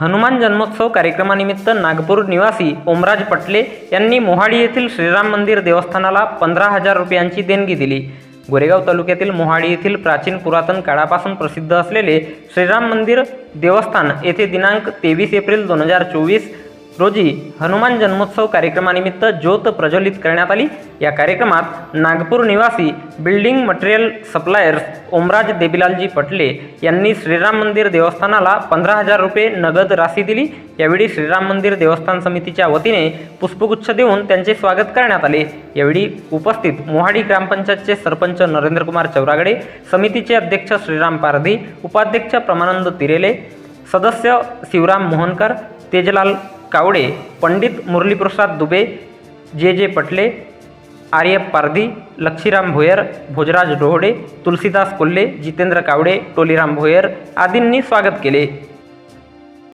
हनुमान जन्मोत्सव कार्यक्रमानिमित्त नागपूर निवासी ओमराज पटले यांनी मोहाडी येथील श्रीराम मंदिर देवस्थानाला पंधरा हजार रुपयांची देणगी दिली. गोरेगाव तालुक्यातील मोहाडी येथील प्राचीन पुरातन काळापासून प्रसिद्ध असलेले श्रीराम मंदिर देवस्थान येथे दिनांक तेवीस एप्रिल दोन हजार चोवीस रोजी हनुमान जन्मोत्सव कार्यक्रमानिमित्त ज्योत प्रज्वलित करण्यात आली. या कार्यक्रमात नागपूर निवासी building material suppliers Omraj Debilalji Patle यांनी श्रीराम मंदिर देवस्थानाला पंधरा हजार रुपये नगद राशी दिली. यावेळी श्रीराम मंदिर देवस्थान समितीच्या वतीने पुष्पगुच्छ देऊन त्यांचे स्वागत करण्यात आले. यावेळी उपस्थित मोहाडी ग्रामपंचायतचे सरपंच नरेंद्रकुमार चौरागडे समितीचे अध्यक्ष श्रीराम पारधी उपाध्यक्ष प्रमानंद तिरेले सदस्य शिवराम मोहनकर तेजलाल कावडे पंडित मुरलीप्रसाद दुबे जे जे पटले आर्य पारधी लक्षीराम भोयर भोजराज डोहडे तुलसीदास कोल्हे जितेंद्र कावडे टोलीराम भोयर आदींनी स्वागत केले.